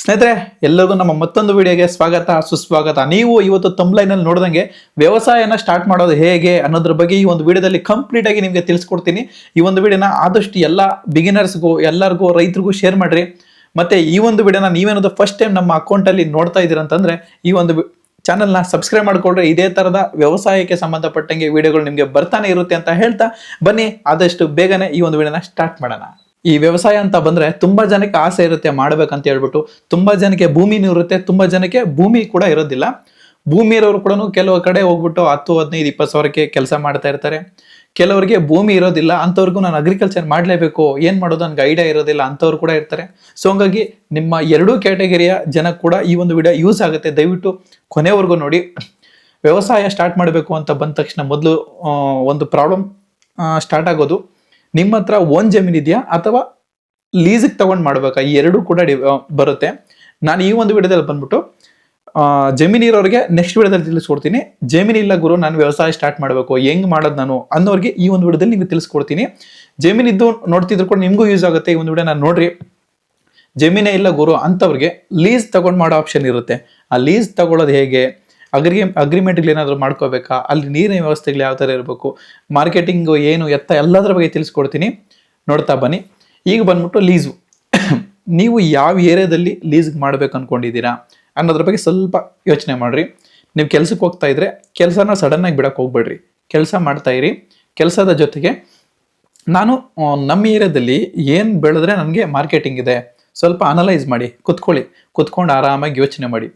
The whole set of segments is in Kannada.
ಸ್ನೇಹಿತರೆ, ಎಲ್ಲರಿಗೂ ನಮ್ಮ ಮತ್ತೊಂದು ವಿಡಿಯೋಗೆ ಸ್ವಾಗತ, ಸುಸ್ವಾಗತ. ನೀವು ಇವತ್ತು ತಂಬ್ಲೈನಲ್ಲಿ ನೋಡಿದಂಗೆ ವ್ಯವಸಾಯನ ಸ್ಟಾರ್ಟ್ ಮಾಡೋದು ಹೇಗೆ ಅನ್ನೋದ್ರ ಬಗ್ಗೆ ಈ ಒಂದು ವಿಡಿಯೋದಲ್ಲಿ ಕಂಪ್ಲೀಟ್ ಆಗಿ ನಿಮಗೆ ತಿಳಿಸ್ಕೊಡ್ತೀನಿ. ಈ ಒಂದು ವಿಡಿಯೋನ ಆದಷ್ಟು ಎಲ್ಲ ಬಿಗಿನರ್ಸ್ಗೂ ಎಲ್ಲರಿಗೂ, ರೈತರಿಗೂ ಶೇರ್ ಮಾಡಿರಿ. ಮತ್ತೆ ಈ ಒಂದು ವಿಡಿಯೋನ ನೀವೇನಾದ್ರು ಫಸ್ಟ್ ಟೈಮ್ ನಮ್ಮ ಅಕೌಂಟಲ್ಲಿ ನೋಡ್ತಾ ಇದ್ದೀರ ಅಂತಂದ್ರೆ, ಈ ಒಂದು ಚಾನಲ್ನ ಸಬ್ಸ್ಕ್ರೈಬ್ ಮಾಡಿಕೊಂಡ್ರೆ ಇದೇ ಥರದ ವ್ಯವಸಾಯಕ್ಕೆ ಸಂಬಂಧಪಟ್ಟಂಗೆ ವಿಡಿಯೋಗಳು ನಿಮಗೆ ಬರ್ತಾನೆ ಇರುತ್ತೆ ಅಂತ ಹೇಳ್ತಾ ಬನ್ನಿ. ಆದಷ್ಟು ಬೇಗನೆ ಈ ಒಂದು ವಿಡಿಯೋನ ಸ್ಟಾರ್ಟ್ ಮಾಡೋಣ. ಈ ವ್ಯವಸಾಯ ಅಂತ ಬಂದ್ರೆ ತುಂಬಾ ಜನಕ್ಕೆ ಆಸೆ ಇರುತ್ತೆ ಮಾಡ್ಬೇಕಂತ ಹೇಳ್ಬಿಟ್ಟು, ತುಂಬಾ ಜನಕ್ಕೆ ಭೂಮಿನೂ ಇರುತ್ತೆ, ತುಂಬಾ ಜನಕ್ಕೆ ಭೂಮಿ ಕೂಡ ಇರೋದಿಲ್ಲ. ಭೂಮಿ ಇರೋರು ಕೂಡ ಕೆಲವು ಕಡೆ ಹೋಗ್ಬಿಟ್ಟು ಹತ್ತು, ಹದಿನೈದು, ಇಪ್ಪತ್ತು ಸಾವಿರಕ್ಕೆ ಕೆಲಸ ಮಾಡ್ತಾ ಇರ್ತಾರೆ. ಕೆಲವರಿಗೆ ಭೂಮಿ ಇರೋದಿಲ್ಲ, ಅಂಥವ್ರಿಗೂ ನಾನು ಅಗ್ರಿಕಲ್ಚರ್ ಮಾಡಲೇಬೇಕು, ಏನು ಮಾಡೋದು ನನಗೆ ಐಡಿಯಾ ಇರೋದಿಲ್ಲ ಅಂಥವ್ರು ಕೂಡ ಇರ್ತಾರೆ. ಸೊ ಹಂಗಾಗಿ ನಿಮ್ಮ ಎರಡೂ ಕ್ಯಾಟಗರಿಯ ಜನ ಕೂಡ ಈ ಒಂದು ವಿಡಿಯೋ ಯೂಸ್ ಆಗುತ್ತೆ. ದಯವಿಟ್ಟು ಕೊನೆವರೆಗೂ ನೋಡಿ. ವ್ಯವಸಾಯ ಸ್ಟಾರ್ಟ್ ಮಾಡಬೇಕು ಅಂತ ಬಂದ ತಕ್ಷಣ ಮೊದಲು ಒಂದು ಪ್ರಾಬ್ಲಮ್ ಸ್ಟಾರ್ಟ್ ಆಗೋದು. ನಿಮ್ಮ ಹತ್ರ ಓನ್ ಜಮೀನ್ ಇದೆಯಾ ಅಥವಾ ಲೀಸಿಗೆ ತಗೊಂಡು ಮಾಡ್ಬೇಕಾ? ಎರಡೂ ಕೂಡ ಬರುತ್ತೆ. ನಾನು ಈ ಒಂದು ವಿಡಿಯೋದಲ್ಲಿ ಬಂದ್ಬಿಟ್ಟು ಜಮೀನ್ ಇರೋರಿಗೆ ನೆಕ್ಸ್ಟ್ ವಿಡಿಯೋದಲ್ಲಿ ತಿಳಿಸ್ಕೊಡ್ತೀನಿ. ಜಮೀನ್ ಇಲ್ಲ ಗುರು, ನಾನು ವ್ಯವಸಾಯ ಸ್ಟಾರ್ಟ್ ಮಾಡಬೇಕು. ಹೆಂಗ್ ಮಾಡೋದು ನಾನು ಅನ್ನೋರಿಗೆ ಈ ಒಂದು ವಿಡಿಯೋದಲ್ಲಿ ನಿಮ್ಗೆ ತಿಳಿಸ್ಕೊಡ್ತೀನಿ. ಜಮೀನ್ ಇದ್ದು ನೋಡ್ತಿದ್ರು ಕೂಡ ನಿಮಗೂ ಯೂಸ್ ಆಗುತ್ತೆ ಈ ಒಂದು ವಿಡಿಯೋ. ನಾನು ನೋಡ್ರಿ, ಜಮೀನೇ ಇಲ್ಲ ಗುರು ಅಂಥವ್ರಿಗೆ ಲೀಸ್ ತಗೊಂಡು ಮಾಡೋ ಆಪ್ಷನ್ ಇರುತ್ತೆ. ಆ ಲೀಸ್ ತಗೊಳ್ಳೋದು ಹೇಗೆ? ಅಗ್ರಿ ಅಗ್ರಿಮೆಂಟ್ಗಳು ಏನಾದರೂ ಮಾಡ್ಕೋಬೇಕಾ? ಅಲ್ಲಿ ನೀರಿನ ವ್ಯವಸ್ಥೆಗಳು ಯಾವ ಥರ ಇರಬೇಕು? ಮಾರ್ಕೆಟಿಂಗು ಏನು, ಎತ್ತ ಎಲ್ಲದರ ಬಗ್ಗೆ ತಿಳಿಸ್ಕೊಡ್ತೀನಿ. ನೋಡ್ತಾ ಬನ್ನಿ. ಈಗ ಬಂದ್ಬಿಟ್ಟು ಲೀಸು. ನೀವು ಯಾವ ಏರಿಯಾದಲ್ಲಿ ಲೀಸ್ಗೆ ಮಾಡಬೇಕು ಅಂದ್ಕೊಂಡಿದ್ದೀರಾ ಅನ್ನೋದ್ರ ಬಗ್ಗೆ ಸ್ವಲ್ಪ ಯೋಚನೆ ಮಾಡಿರಿ. ನೀವು ಕೆಲಸಕ್ಕೆ ಹೋಗ್ತಾ ಇದ್ರೆ ಕೆಲಸನ ಸಡನ್ನಾಗಿ ಬಿಡಕ್ಕೆ ಹೋಗ್ಬೇಡ್ರಿ. ಕೆಲಸ ಮಾಡ್ತಾ ಇರಿ. ಕೆಲಸದ ಜೊತೆಗೆ ನಾನು ನಮ್ಮ ಏರಿಯಾದಲ್ಲಿ ಏನು ಬೆಳೆದ್ರೆ ನನಗೆ ಮಾರ್ಕೆಟಿಂಗ್ ಇದೆ. ಸ್ವಲ್ಪ ಅನಲೈಸ್ ಮಾಡಿ, ಕುತ್ಕೊಳ್ಳಿ. ಕುತ್ಕೊಂಡು ಆರಾಮಾಗಿ ಯೋಚನೆ ಮಾಡಿ.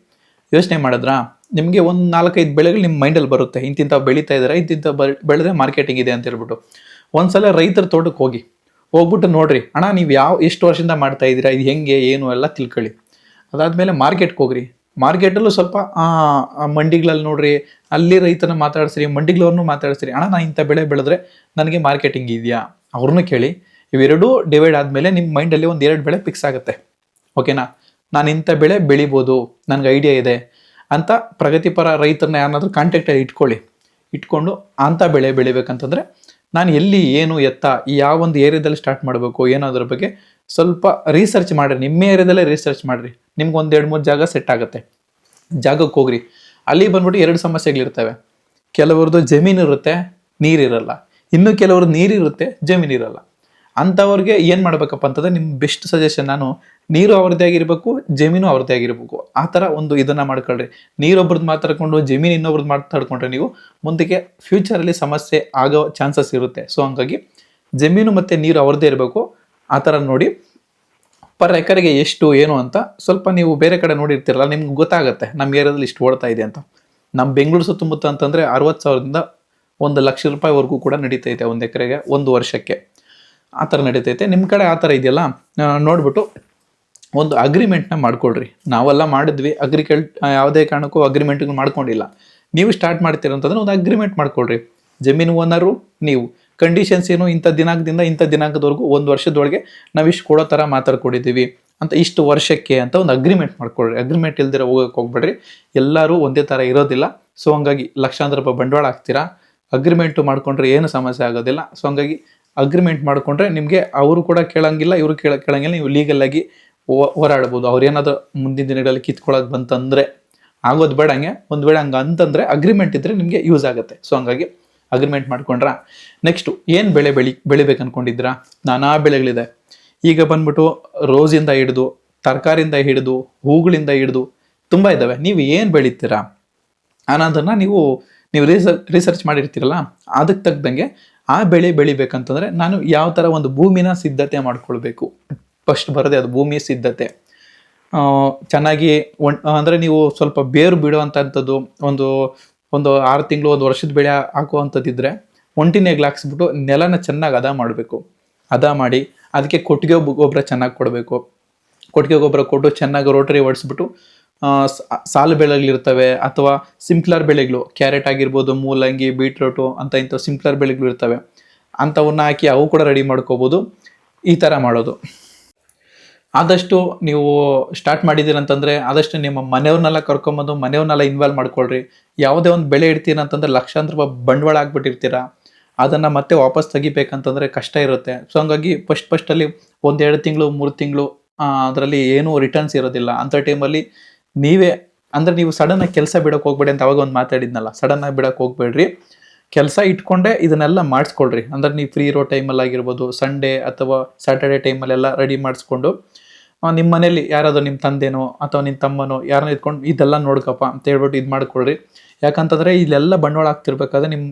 ಯೋಚನೆ ಮಾಡಿದ್ರಾ? ನಿಮಗೆ ಒಂದು ನಾಲ್ಕೈದು ಬೆಳೆಗಳು ನಿಮ್ಮ ಮೈಂಡಲ್ಲಿ ಬರುತ್ತೆ. ಇಂತಿಂಥ ಬೆಳೀತಾ ಇದ್ದಾರೆ ಇಂತಿಂಥ ಬೆಳೆದ ಬೆಳೆದ್ರೆ ಮಾರ್ಕೆಟಿಂಗ್ ಇದೆ ಅಂತ ಹೇಳ್ಬಿಟ್ಟು. ಒಂದ್ಸಲ ರೈತರ ತೋಟಕ್ಕೆ ಹೋಗಿ, ಹೋಗ್ಬಿಟ್ಟು ನೋಡ್ರಿ, ಅಣ್ಣ, ನೀವು ಯಾವ, ಎಷ್ಟು ವರ್ಷದಿಂದ ಮಾಡ್ತಾ ಇದ್ದೀರಾ, ಇದು ಹೆಂಗೆ, ಏನು ಎಲ್ಲ ತಿಳ್ಕೊಳ್ಳಿ. ಅದಾದಮೇಲೆ ಮಾರ್ಕೆಟ್ಗೆ ಹೋಗ್ರಿ. ಮಾರ್ಕೆಟಲ್ಲೂ ಸ್ವಲ್ಪ ಮಂಡಿಗಳಲ್ಲಿ ನೋಡ್ರಿ, ಅಲ್ಲಿ ರೈತನ ಮಾತಾಡ್ಸ್ರಿ, ಮಂಡಿಗಳವ್ರನ್ನೂ ಮಾತಾಡ್ಸ್ರಿ. ಅಣ್ಣ ನಾನು ಇಂಥ ಬೆಳೆ ಬೆಳೆದ್ರೆ ನನಗೆ ಮಾರ್ಕೆಟಿಂಗ್ ಇದೆಯಾ? ಅವ್ರನ್ನೂ ಕೇಳಿ, ಇವೆರಡೂ ಡಿವೈಡ್ ಆದಮೇಲೆ ನಿಮ್ಮ ಮೈಂಡಲ್ಲಿ ಒಂದು ಎರಡು ಬೆಳೆ ಫಿಕ್ಸ್ ಆಗುತ್ತೆ. ಓಕೆನಾ? ನಾನು ಇಂಥ ಬೆಳೆ ಬೆಳಿಬೋದು, ನನಗೆ ಐಡಿಯಾ ಇದೆ. ಅಂತ ಪ್ರಗತಿಪರ ರೈತರನ್ನ ಯಾರನ್ನಾದರೂ ಕಾಂಟ್ಯಾಕ್ಟಲ್ಲಿ ಇಟ್ಕೊಳ್ಳಿ. ಇಟ್ಕೊಂಡು ಅಂಥ ಬೆಳೆ ಬೆಳಿಬೇಕಂತಂದರೆ ನಾನು ಎಲ್ಲಿ ಏನು ಎತ್ತ, ಈ ಯಾವ ಒಂದು ಏರಿಯಾದಲ್ಲಿ ಸ್ಟಾರ್ಟ್ ಮಾಡಬೇಕು ಏನೋ ಅದ್ರ ಬಗ್ಗೆ ಸ್ವಲ್ಪ ರಿಸರ್ಚ್ ಮಾಡಿರಿ. ನಿಮ್ಮ ಏರಿಯಾದಲ್ಲೇ ರಿಸರ್ಚ್ ಮಾಡಿರಿ. ನಿಮ್ಗೆ ಒಂದು ಎರಡು, ಮೂರು ಜಾಗ ಸೆಟ್ ಆಗುತ್ತೆ. ಜಾಗಕ್ಕೆ ಹೋಗ್ರಿ. ಅಲ್ಲಿ ಬಂದ್ಬಿಟ್ಟು ಎರಡು ಸಮಸ್ಯೆಗಳಿರ್ತವೆ. ಕೆಲವ್ರದ್ದು ಜಮೀನು ಇರುತ್ತೆ ನೀರಿರಲ್ಲ ಇನ್ನು ಕೆಲವ್ರದ್ದು ನೀರಿರುತ್ತೆ ಜಮೀನು ಇರಲ್ಲ. ಅಂಥವ್ರಿಗೆ ಏನು ಮಾಡಬೇಕಪ್ಪ ಅಂತಂದ್ರೆ ನಿಮ್ಮ ಬೆಸ್ಟ್ ಸಜೆಷನ್ ನಾನು ನೀರು ಅವ್ರದ್ದೇ ಆಗಿರ್ಬೇಕು, ಜಮೀನು ಅವ್ರದ್ದೇ ಆಗಿರಬೇಕು. ಆ ಥರ ಒಂದು ಇದನ್ನು ಮಾಡ್ಕೊಳ್ರಿ. ನೀರೊಬ್ರದ್ದು ಮಾತಾಡ್ಕೊಂಡು, ಜಮೀನು ಇನ್ನೊಬ್ರದ್ದು ಮಾತಾಡ್ಕೊಂಡ್ರೆ ನೀವು ಮುಂದಕ್ಕೆ ಫ್ಯೂಚರಲ್ಲಿ ಸಮಸ್ಯೆ ಆಗೋ ಚಾನ್ಸಸ್ ಇರುತ್ತೆ. ಸೊ ಹಂಗಾಗಿ ಜಮೀನು ಮತ್ತು ನೀರು ಅವ್ರದ್ದೇ ಇರಬೇಕು. ಆ ಥರ ನೋಡಿ. ಪರ್ ಎಕರೆಗೆ ಎಷ್ಟು, ಏನು ಅಂತ ಸ್ವಲ್ಪ ನೀವು ಬೇರೆ ಕಡೆ ನೋಡಿರ್ತೀರಲ್ಲ, ನಿಮ್ಗೆ ಗೊತ್ತಾಗುತ್ತೆ ನಮ್ಮ ಏರಿಯಾದಲ್ಲಿ ಇಷ್ಟು ಓಡ್ತಾ ಇದೆ ಅಂತ. ನಮ್ಮ ಬೆಂಗಳೂರು ಸುತ್ತಮುತ್ತ ಅಂತಂದರೆ ಅರವತ್ತು ಸಾವಿರದಿಂದ ಒಂದು ಲಕ್ಷ ರೂಪಾಯಿವರೆಗೂ ಕೂಡ ನಡೀತೈತೆ ಒಂದು ಎಕರೆಗೆ, ಒಂದು ವರ್ಷಕ್ಕೆ. ಆ ಥರ ನಡೀತೈತೆ. ನಿಮ್ಮ ಕಡೆ ಆ ಥರ ಇದೆಯಲ್ಲ? ನೋಡ್ಬಿಟ್ಟು ಒಂದು ಅಗ್ರಿಮೆಂಟ್ನ ಮಾಡ್ಕೊಳ್ರಿ ನಾವೆಲ್ಲ ಮಾಡಿದ್ವಿ ಅಗ್ರಿಕಲ್ ಯಾವುದೇ ಕಾರಣಕ್ಕೂ ಅಗ್ರಿಮೆಂಟ್ ಮಾಡ್ಕೊಂಡಿಲ್ಲ. ನೀವು ಸ್ಟಾರ್ಟ್ ಮಾಡ್ತೀರ ಅಂತಂದ್ರೆ ಒಂದು ಅಗ್ರಿಮೆಂಟ್ ಮಾಡ್ಕೊಳ್ರಿ ಜಮೀನು ಓನರು ನೀವು. ಕಂಡೀಷನ್ಸ್ ಏನು ಇಂಥ ದಿನಾಂಕದಿಂದ ಇಂಥ ದಿನಾಂಕದವರೆಗೂ ಒಂದು ವರ್ಷದೊಳಗೆ ನಾವು ಇಷ್ಟು ಕೊಡೋ ಥರ ಮಾತಾಡ್ಕೊಂಡಿದ್ದೀವಿ ಅಂತ ಇಷ್ಟು ವರ್ಷಕ್ಕೆ ಅಂತ ಒಂದು ಅಗ್ರಿಮೆಂಟ್ ಮಾಡ್ಕೊಳ್ರಿ ಅಗ್ರಿಮೆಂಟ್ ಇಲ್ದಿರ ಹೋಗೋಕೆ ಹೋಗ್ಬೇಡ್ರಿ. ಎಲ್ಲರೂ ಒಂದೇ ಥರ ಇರೋದಿಲ್ಲ. ಸೊ ಹಂಗಾಗಿ ಲಕ್ಷಾಂತರ ರೂಪಾಯಿ ಬಂಡವಾಳ ಹಾಕ್ತೀರಾ? ಅಗ್ರಿಮೆಂಟು ಮಾಡ್ಕೊಂಡ್ರೆ ಏನು ಸಮಸ್ಯೆ ಆಗೋದಿಲ್ಲ. ಸೊ ಹಂಗಾಗಿ ಅಗ್ರಿಮೆಂಟ್ ಮಾಡಿಕೊಂಡ್ರೆ ನಿಮಗೆ ಅವರು ಕೂಡ ಕೇಳಂಗಿಲ್ಲ, ಇವರು ಕೇಳ, ಕೇಳಂಗಿಲ್ಲ, ನೀವು ಲೀಗಲ್ ಆಗಿ ಹೋ- ಹೋರಾಡ್ಬೋದು. ಅವ್ರೇನಾದರೂ ಮುಂದಿನ ದಿನಗಳಲ್ಲಿ ಕಿತ್ಕೊಳ್ಳೋಕೆ ಬಂತಂದರೆ ಆಗೋದು ಬೇಡ ಹಂಗೆ, ಒಂದು ವೇಳೆ ಹಂಗೆ ಅಂತಂದರೆ ಅಗ್ರಿಮೆಂಟ್ ಇದ್ದರೆ ನಿಮಗೆ ಯೂಸ್ ಆಗುತ್ತೆ. ಸೊ ಹಂಗಾಗಿ ಅಗ್ರಿಮೆಂಟ್ ಮಾಡ್ಕೊಂಡ್ರ? ನೆಕ್ಸ್ಟು ಏನು ಬೆಳೆ ಬೆಳಿ ಬೆಳಿಬೇಕು ಅಂದ್ಕೊಂಡಿದ್ದೀರಾ ನಾನಾ ಬೆಳೆಗಳಿದೆ. ಈಗ ಬಂದ್ಬಿಟ್ಟು ರೋಸಿಂದ ಹಿಡಿದು, ತರಕಾರಿಯಿಂದ ಹಿಡಿದು, ಹೂಗಳಿಂದ ಹಿಡಿದು ತುಂಬ ಇದ್ದಾವೆ. ನೀವು ಏನು ಬೆಳಿತೀರಾ? ಅನ್ನೋದನ್ನು ನೀವು ನೀವು ರಿಸರ್ಚ್ ರಿಸರ್ಚ್ ಮಾಡಿರ್ತೀರಲ್ಲ ಅದಕ್ಕೆ ತಕ್ಕಂಗೆ ಆ ಬೆಳೆ ಬೆಳಿಬೇಕಂತಂದ್ರೆ ನಾನು ಯಾವ ಥರ ಒಂದು ಭೂಮಿನ ಸಿದ್ಧತೆ ಮಾಡ್ಕೊಳ್ಬೇಕು. ಫಸ್ಟ್ ಬರದೆ ಅದು ಭೂಮಿ ಸಿದ್ಧತೆ. ಚೆನ್ನಾಗಿ ಒಣ್, ಅಂದರೆ ನೀವು ಸ್ವಲ್ಪ ಬೇರು ಬಿಡುವಂಥದ್ದು ಒಂದು ಒಂದು ಆರು ತಿಂಗಳು, ಒಂದು ವರ್ಷದ ಬೆಳೆ ಹಾಕುವಂಥದ್ದಿದ್ರೆ ಒಂಟಿನೇಗ್ಲು ಹಾಕ್ಸ್ಬಿಟ್ಟು ನೆಲನ ಚೆನ್ನಾಗಿ ಹದ ಮಾಡಬೇಕು. ಹದ ಮಾಡಿ ಅದಕ್ಕೆ ಕೊಟ್ಟಿಗೆ ಗೊಬ್ಬರ ಚೆನ್ನಾಗಿ ಕೊಡಬೇಕು. ಕೊಟ್ಟಿಗೆ ಗೊಬ್ಬರ ಕೊಟ್ಟು ಚೆನ್ನಾಗಿ ರೋಟರಿ ಹೊಡಿಸ್ಬಿಟ್ಟು ಸಾಲು ಬೆಳೆಗಳಿರ್ತವೆ ಅಥವಾ ಸಿಂಪ್ಲರ್ ಬೆಳೆಗಳು, ಕ್ಯಾರೆಟ್ ಆಗಿರ್ಬೋದು, ಮೂಲಂಗಿ, ಬೀಟ್ರೂಟು ಅಂತ ಇಂಥ ಸಿಂಪ್ಲರ್ ಬೆಳೆಗಳು ಇರ್ತವೆ. ಅಂಥವನ್ನ ಹಾಕಿ ಅವು ಕೂಡ ರೆಡಿ ಮಾಡ್ಕೋಬೋದು. ಈ ಥರ ಮಾಡೋದು. ಆದಷ್ಟು ನೀವು ಸ್ಟಾರ್ಟ್ ಮಾಡಿದ್ದೀರಂತಂದರೆ ಆದಷ್ಟು ನಿಮ್ಮ ಮನೆಯವ್ರನ್ನೆಲ್ಲ ಕರ್ಕೊಂಬಂದು ಮನೆಯವ್ರನ್ನೆಲ್ಲ ಇನ್ವಾಲ್ವ್ ಮಾಡ್ಕೊಳ್ರಿ. ಯಾವುದೇ ಒಂದು ಬೆಳೆ ಇಡ್ತೀರ ಅಂತಂದ್ರೆ ಲಕ್ಷಾಂತರ ರೂಪಾಯಿ ಬಂಡವಾಳ ಆಗ್ಬಿಟ್ಟಿರ್ತೀರಾ. ಅದನ್ನು ಮತ್ತೆ ವಾಪಸ್ ತೆಗಿಬೇಕಂತಂದರೆ ಕಷ್ಟ ಇರುತ್ತೆ. ಸೊ ಹಂಗಾಗಿ ಫಸ್ಟ್ ಫಸ್ಟಲ್ಲಿ ಒಂದೆರಡು ತಿಂಗಳು, ಮೂರು ತಿಂಗಳು ಅದರಲ್ಲಿ ಏನೂ ರಿಟರ್ನ್ಸ್ ಇರೋದಿಲ್ಲ. ಅಂಥ ಟೈಮಲ್ಲಿ ನೀವೇ, ಅಂದ್ರೆ ನೀವು ಸಡನ್ ಆಗಿ ಕೆಲಸ ಬಿಡಕ್ಕೆ ಹೋಗ್ಬೇಡಿ ಅಂತ ಅವಾಗ ಒಂದು ಮಾತಾಡಿದ್ನಲ್ಲ ಸಡನ್ ಆಗಿ ಬಿಡಕ್ಕೆ ಹೋಗ್ಬೇಡ್ರಿ. ಕೆಲಸ ಇಟ್ಕೊಂಡೆ ಇದನ್ನೆಲ್ಲ ಮಾಡಿಸ್ಕೊಳ್ರಿ. ಅಂದ್ರೆ ನೀವು ಫ್ರೀ ಇರೋ ಟೈಮಲ್ಲಿ ಆಗಿರ್ಬೋದು ಸಂಡೇ ಅಥವಾ ಸ್ಯಾಟರ್ಡೆ ಟೈಮಲ್ಲೆಲ್ಲ ರೆಡಿ ಮಾಡಿಸ್ಕೊಂಡು ನಿಮ್ಮ ಮನೇಲಿ ಯಾರಾದರೂ ನಿಮ್ಮ ತಂದೆನೋ ಅಥವಾ ನಿಮ್ಮ ತಮ್ಮನೋ ಯಾರನ್ನ ಇಟ್ಕೊಂಡು ಇದೆಲ್ಲ ನೋಡ್ಕಪ್ಪ ಅಂತ ಹೇಳ್ಬಿಟ್ಟು ಇದು ಮಾಡ್ಕೊಳ್ರಿ. ಯಾಕಂತಂದ್ರೆ ಇಲ್ಲೆಲ್ಲ ಬಂಡವಾಳ ಆಗ್ತಿರ್ಬೇಕಾದ್ರೆ ನಿಮ್ಮ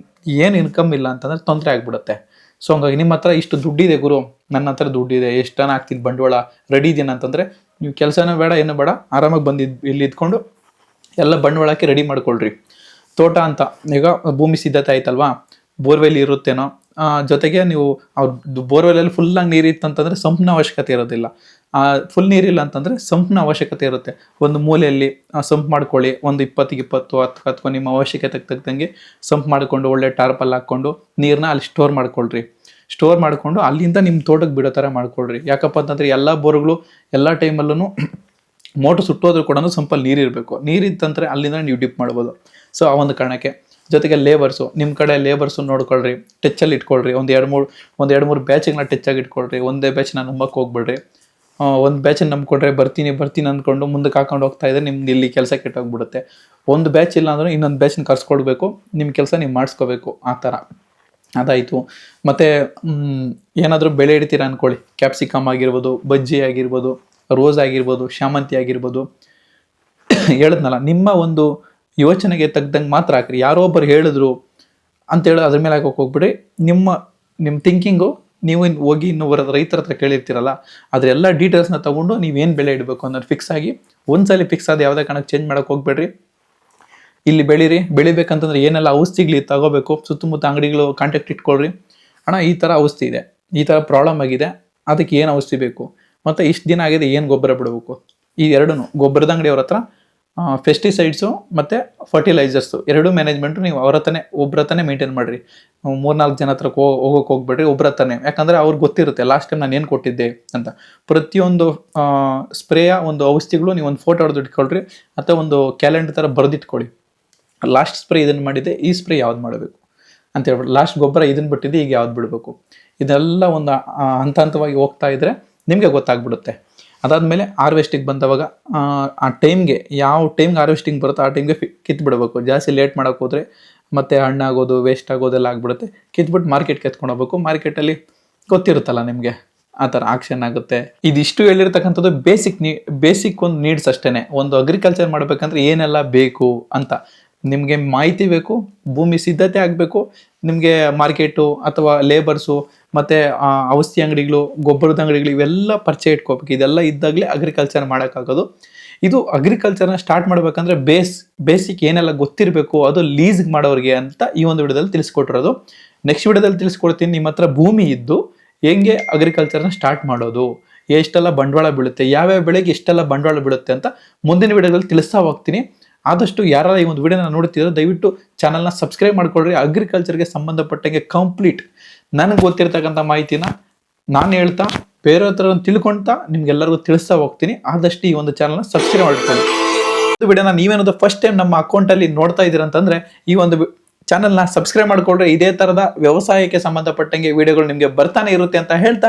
ಏನು ಇನ್ಕಮ್ ಇಲ್ಲ ಅಂತಂದ್ರೆ ತೊಂದರೆ ಆಗಿಬಿಡುತ್ತೆ. ಸೊ ಹಂಗಾಗಿ ನಿಮ್ಮ ಹತ್ರ ಇಷ್ಟು ದುಡ್ಡಿದೆ ಗುರು, ನನ್ನ ಹತ್ರ ದುಡ್ಡಿದೆ, ಎಷ್ಟು ಜನ ಆಗ್ತಿದ್ ಬಂಡವಾಳ ರೆಡಿ ಇದೀನಿ ಅಂತಂದ್ರೆ ನೀವು ಕೆಲಸನೂ ಬೇಡ, ಏನು ಬೇಡ. ಆರಾಮಾಗಿ ಬಂದಿದ್, ಇಲ್ಲಿ ಇದ್ಕೊಂಡು ಎಲ್ಲ ಬಂಡವಾಳಕ್ಕೆ ರೆಡಿ ಮಾಡ್ಕೊಳ್ರಿ. ತೋಟ ಅಂತ, ಈಗ ಭೂಮಿ ಸಿದ್ಧತೆ ಆಯ್ತಲ್ವಾ? ಬೋರ್ವೆಲ್ ಇರುತ್ತೇನೋ ಜೊತೆಗೆ ನೀವು ಅವ್ರ ಬೋರ್ವೆಲಲ್ಲಿ ಫುಲ್ಲಾಗಿ ನೀರು ಇತ್ತಂತಂದ್ರೆ ಸಂಪ್ನ ಅವಶ್ಯಕತೆ ಇರೋದಿಲ್ಲ. ಫುಲ್ ನೀರಿಲ್ಲ ಅಂತಂದ್ರೆ ಸಂಪ್ನ ಅವಶ್ಯಕತೆ ಇರುತ್ತೆ. ಒಂದು ಮೂಲೆಯಲ್ಲಿ ಸಂಪ್ ಮಾಡ್ಕೊಳ್ಳಿ. ಒಂದು ಇಪ್ಪತ್ತಿಗೆ ಇಪ್ಪತ್ತು ಹತ್ತು ಹತ್ತು ನಿಮ್ಮ ಅವಶ್ಯಕತೆ ತಕ್ಕಂಗೆ ಸಂಪ್ ಮಾಡಿಕೊಂಡು ಒಳ್ಳೆ ಟಾರ್ಪಲ್ ಹಾಕ್ಕೊಂಡು ನೀರನ್ನ ಅಲ್ಲಿ ಸ್ಟೋರ್ ಮಾಡ್ಕೊಳ್ರಿ. ಸ್ಟೋರ್ ಮಾಡಿಕೊಂಡು ಅಲ್ಲಿಂದ ನಿಮ್ಮ ತೋಟಕ್ಕೆ ಬಿಡೋ ಥರ ಮಾಡ್ಕೊಳ್ರಿ. ಯಾಕಪ್ಪ ಅಂತಂದರೆ ಎಲ್ಲ ಬೋರ್ಗಳು ಎಲ್ಲ ಟೈಮಲ್ಲೂ ಮೋಟ್ರ್ ಸುಟ್ಟೋದ್ರೂ ಕೂಡ ಸಂಪಲ್ಲಿ ನೀರಿರಬೇಕು ನೀರಿತ್ತಂದರೆ ಅಲ್ಲಿಂದ ನೀವು ಡಿಪ್ ಮಾಡ್ಬೋದು. ಸೊ ಆ ಒಂದು ಕಾರಣಕ್ಕೆ ಜೊತೆಗೆ ಲೇಬರ್ಸು ನಿಮ್ಮ ಕಡೆ ಲೇಬರ್ಸು ನೋಡ್ಕೊಳ್ರಿ. ಟಚ್ಚಲ್ಲಿ ಇಟ್ಕೊಳ್ರಿ. ಒಂದು ಎರಡು ಮೂರು, ಒಂದು ಎರಡು ಮೂರು ಬ್ಯಾಚ್ಗಳನ್ನ ಟಚ್ಚಾಗಿ ಇಟ್ಕೊಳ್ರಿ. ಒಂದೇ ಬ್ಯಾಚ್ ನಾನು ನಂಬಕ್ಕೆ ಹೋಗ್ಬಿಡ್ರಿ. ಒಂದು ಬ್ಯಾಚ್ ನಂಬ್ಕೊಂಡ್ರೆ ಬರ್ತೀನಿ ಬರ್ತೀನಿ ಅಂದ್ಕೊಂಡು ಮುಂದಕ್ಕೆ ಹಾಕೊಂಡು ಹೋಗ್ತಾ ಇದ್ರೆ ನಿಮ್ಗೆ ಇಲ್ಲಿ ಕೆಲಸ ಕೆಟ್ಟೋಗ್ಬಿಡುತ್ತೆ. ಒಂದು ಬ್ಯಾಚ್ ಇಲ್ಲ ಅಂದ್ರೆ ಇನ್ನೊಂದು ಬ್ಯಾಚ್ನ ಕರ್ಸ್ಕೊಡ್ಬೇಕು ನಿಮ್ಮ ಕೆಲಸ ನೀವು ಮಾಡಿಸ್ಕೋಬೇಕು. ಆ ಥರ ಅದಾಯಿತು. ಮತ್ತು ಏನಾದರೂ ಬೆಳೆ ಇಡ್ತೀರಾ ಅಂದ್ಕೊಳ್ಳಿ ಕ್ಯಾಪ್ಸಿಕಮ್ ಆಗಿರ್ಬೋದು, ಬಜ್ಜಿ ಆಗಿರ್ಬೋದು, ರೋಸ್ ಆಗಿರ್ಬೋದು ಶಾಮಂತಿ ಆಗಿರ್ಬೋದು. ಹೇಳಿದ್ನಲ್ಲ, ನಿಮ್ಮ ಒಂದು ಯೋಚನೆಗೆ ತಗ್ದಂಗೆ ಮಾತ್ರ ಹಾಕ್ರಿ. ಯಾರೋ ಒಬ್ಬರು ಹೇಳಿದ್ರು ಅಂತೇಳಿ ಅದ್ರ ಮೇಲೆ ಹಾಕೋಕೆ ಹೋಗ್ಬಿಡಿ. ನಿಮ್ಮ ನಿಮ್ಮ ಥಿಂಕಿಂಗು ನೀವು ಇನ್ನು ಹೋಗಿ ಇನ್ನೊಬ್ಬರ ರೈತರ ಹತ್ರ ಕೇಳಿರ್ತೀರಲ್ಲ ಅದರೆಲ್ಲ ಡೀಟೇಲ್ಸ್ನ ತಗೊಂಡು ನೀವೇನು ಬೆಳೆ ಇಡಬೇಕು ಅನ್ನೋದು ಫಿಕ್ಸ್ ಆಗಿ ಒಂದ್ಸಲಿ ಫಿಕ್ಸ್ ಆದ ಯಾವುದೇ ಕಾರಣಕ್ಕೆ ಚೇಂಜ್ ಮಾಡೋಕೆ ಹೋಗ್ಬೇಡ್ರಿ. ಇಲ್ಲಿ ಬೆಳೀರಿ, ಬೆಳಿಬೇಕಂತಂದ್ರೆ ಏನೆಲ್ಲ ಔಷಧಿಗಳು ತಗೋಬೇಕು, ಸುತ್ತಮುತ್ತ ಅಂಗಡಿಗಳು ಕಾಂಟ್ಯಾಕ್ಟ್ ಇಟ್ಕೊಳ್ರಿ. ಅಣ್ಣ, ಈ ಥರ ಔಷಧಿ ಇದೆ, ಈ ಥರ ಪ್ರಾಬ್ಲಮ್ ಆಗಿದೆ, ಅದಕ್ಕೆ ಏನು ಔಷಧಿ ಬೇಕು? ಮತ್ತು ಇಷ್ಟು ದಿನ ಆಗಿದೆ ಏನು ಗೊಬ್ಬರ ಬಿಡಬೇಕು? ಈ ಎರಡೂ ಗೊಬ್ಬರದ ಅಂಗಡಿಯವ್ರ ಹತ್ರ ಫೆಸ್ಟಿಸೈಡ್ಸು ಮತ್ತು ಫರ್ಟಿಲೈಸರ್ಸು ಎರಡೂ ಮ್ಯಾನೇಜ್ಮೆಂಟು ನೀವು ಅವ್ರ ಹತ್ರನೇ ಒಬ್ಬರ ಹತ್ರನೇ ಮೇಂಟೈನ್ ಮಾಡಿರಿ. ಮೂರ್ನಾಲ್ಕು ಜನ ಹತ್ರ ಹೋ ಹೋಗೋಕೆ ಹೋಗ್ಬೇಡ್ರಿ ಒಬ್ಬರ ಹತ್ರನೇ. ಯಾಕಂದರೆ ಅವ್ರಿಗೆ ಗೊತ್ತಿರುತ್ತೆ ಲಾಸ್ಟ್ ಟೈಮ್ ನಾನು ಏನು ಕೊಟ್ಟಿದ್ದೆ ಅಂತ. ಪ್ರತಿಯೊಂದು ಸ್ಪ್ರೇಯ ಒಂದು ಔಷಧಿಗಳು ನೀವು ಒಂದು ಫೋಟೋ ಹೊಡೆದು ಇಟ್ಕೊಳ್ರಿ ಅಥವಾ ಒಂದು ಕ್ಯಾಲೆಂಡರ್ ಥರ ಬರೆದಿಟ್ಕೊಳ್ಳಿ. ಲಾಸ್ಟ್ ಸ್ಪ್ರೇ ಇದನ್ನು ಮಾಡಿದೆ ಈ ಸ್ಪ್ರೇ ಯಾವ್ದು ಮಾಡಬೇಕು? ಅಂತ ಹೇಳ್ಬಿಟ್ಟು ಲಾಸ್ಟ್ ಗೊಬ್ಬರ ಇದನ್ನು ಬಿಟ್ಟಿದ್ದು ಈಗ ಯಾವ್ದು ಬಿಡಬೇಕು? ಇದೆಲ್ಲ ಒಂದು ಹಂತ ಹಂತವಾಗಿ ಹೋಗ್ತಾ ಇದ್ರೆ ನಿಮಗೆ ಗೊತ್ತಾಗ್ಬಿಡುತ್ತೆ. ಅದಾದಮೇಲೆ ಹಾರ್ವೆಸ್ಟಿಗೆ ಬಂದವಾಗ ಆ, ಟೈಮ್ಗೆ ಯಾವ ಟೈಮ್ಗೆ ಹಾರ್ವೆಸ್ಟಿಂಗ್ ಬರುತ್ತೋ ಆ ಟೈಮ್ಗೆ ಕಿತ್ತು ಬಿಡಬೇಕು ಜಾಸ್ತಿ ಲೇಟ್ ಮಾಡೋಕೆ ಹೋದರೆ ಮತ್ತೆ ಹಣ್ಣಾಗೋದು ವೇಸ್ಟ್ ಆಗೋದೆಲ್ಲ ಆಗ್ಬಿಡುತ್ತೆ. ಕಿತ್ಬಿಟ್ಟು ಮಾರ್ಕೆಟ್ಗೆ ಎತ್ಕೊಂಡು ಹೋಗ್ಬೇಕು. ಮಾರ್ಕೆಟಲ್ಲಿ ಗೊತ್ತಿರುತ್ತಲ್ಲ ನಿಮಗೆ ಆ ಥರ ಆಕ್ಷನ್ ಆಗುತ್ತೆ. ಇದಿಷ್ಟು ಹೇಳಿರ್ತಕ್ಕಂಥದ್ದು ಬೇಸಿಕ್ ನೀ ಬೇಸಿಕ್ ಒಂದು ನೀಡ್ಸ್ ಅಷ್ಟೇ ಒಂದು ಅಗ್ರಿಕಲ್ಚರ್ ಮಾಡಬೇಕಂದ್ರೆ ಏನೆಲ್ಲ ಬೇಕು ಅಂತ. ನಿಮಗೆ ಮಾಹಿತಿ ಬೇಕು, ಭೂಮಿ ಸಿದ್ಧತೆ ಆಗಬೇಕು, ನಿಮಗೆ ಮಾರ್ಕೆಟು ಅಥವಾ ಲೇಬರ್ಸು ಮತ್ತು ಔಷಧಿ ಅಂಗಡಿಗಳು, ಗೊಬ್ಬರದ ಅಂಗಡಿಗಳು ಇವೆಲ್ಲ ಪರಿಚಯ ಇಟ್ಕೋಬೇಕು. ಇದೆಲ್ಲ ಇದ್ದಾಗಲೇ ಅಗ್ರಿಕಲ್ಚರ್ ಮಾಡೋಕ್ಕಾಗೋದು. ಇದು ಅಗ್ರಿಕಲ್ಚರ್ನ ಸ್ಟಾರ್ಟ್ ಮಾಡಬೇಕಂದ್ರೆ ಬೇಸ್ ಬೇಸಿಕ್ ಏನೆಲ್ಲ ಗೊತ್ತಿರಬೇಕು, ಅದು ಲೀಸ್ಗೆ ಮಾಡೋರಿಗೆ ಅಂತ ಈ ಒಂದು ವಿಡಿಯೋದಲ್ಲಿ ತಿಳಿಸ್ಕೊಟ್ಟಿರೋದು. ನೆಕ್ಸ್ಟ್ ವಿಡಿಯೋದಲ್ಲಿ ತಿಳಿಸ್ಕೊಡ್ತೀನಿ, ನಿಮ್ಮ ಹತ್ರ ಭೂಮಿ ಇದ್ದು ಹೆಂಗೆ ಅಗ್ರಿಕಲ್ಚರ್ನ ಸ್ಟಾರ್ಟ್ ಮಾಡೋದು, ಎಷ್ಟೆಲ್ಲ ಬಂಡವಾಳ ಬೀಳುತ್ತೆ, ಯಾವ್ಯಾವ ಬೆಳೆಗೆ ಎಷ್ಟೆಲ್ಲ ಬಂಡವಾಳ ಬೀಳುತ್ತೆ ಅಂತ ಮುಂದಿನ ವಿಡಿಯೋದಲ್ಲಿ ತಿಳಿಸ್ತಾ ಹೋಗ್ತೀನಿ. ಆದಷ್ಟು ಯಾರಾದ್ರೂ ಈ ಒಂದು ವಿಡಿಯೋನ ನೋಡ್ತಿದ್ರು ದಯವಿಟ್ಟು ಚಾನಲ್ನ ಸಬ್ಸ್ಕ್ರೈಬ್ ಮಾಡ್ಕೊಳ್ರಿ. ಅಗ್ರಿಕಲ್ಚರ್ಗೆ ಸಂಬಂಧಪಟ್ಟಂಗೆ ಕಂಪ್ಲೀಟ್ ನನಗೆ ಗೊತ್ತಿರತಕ್ಕಂಥ ಮಾಹಿತಿನ ನಾನು ಹೇಳ್ತಾ, ಬೇರೆ ಹತ್ರ ತಿಳ್ಕೊಳ್ತಾ ನಿಮ್ಗೆಲ್ಲರಿಗೂ ತಿಳಿಸ್ತಾ ಹೋಗ್ತೀನಿ. ಆದಷ್ಟು ಈ ಒಂದು ಚಾನಲ್ನ ಸಬ್ಸ್ಕ್ರೈಬ್ ಮಾಡ್ಕೊಳ್ಳಿ. ಒಂದು ವಿಡಿಯೋನ ನೀವೇನಾದ್ರು ಫಸ್ಟ್ ಟೈಮ್ ನಮ್ಮ ಅಕೌಂಟಲ್ಲಿ ನೋಡ್ತಾ ಇದ್ದೀರಾ ಅಂತಂದರೆ ಈ ಒಂದು ಚಾನಲ್ನ ಸಬ್ಸ್ಕ್ರೈಬ್ ಮಾಡ್ಕೊಳ್ರೆ. ಇದೇ ಥರದ ವ್ಯವಸಾಯಕ್ಕೆ ಸಂಬಂಧಪಟ್ಟಂಗೆ ವಿಡಿಯೋಗಳು ನಿಮಗೆ ಬರ್ತಾನೆ ಇರುತ್ತೆ ಅಂತ ಹೇಳ್ತಾ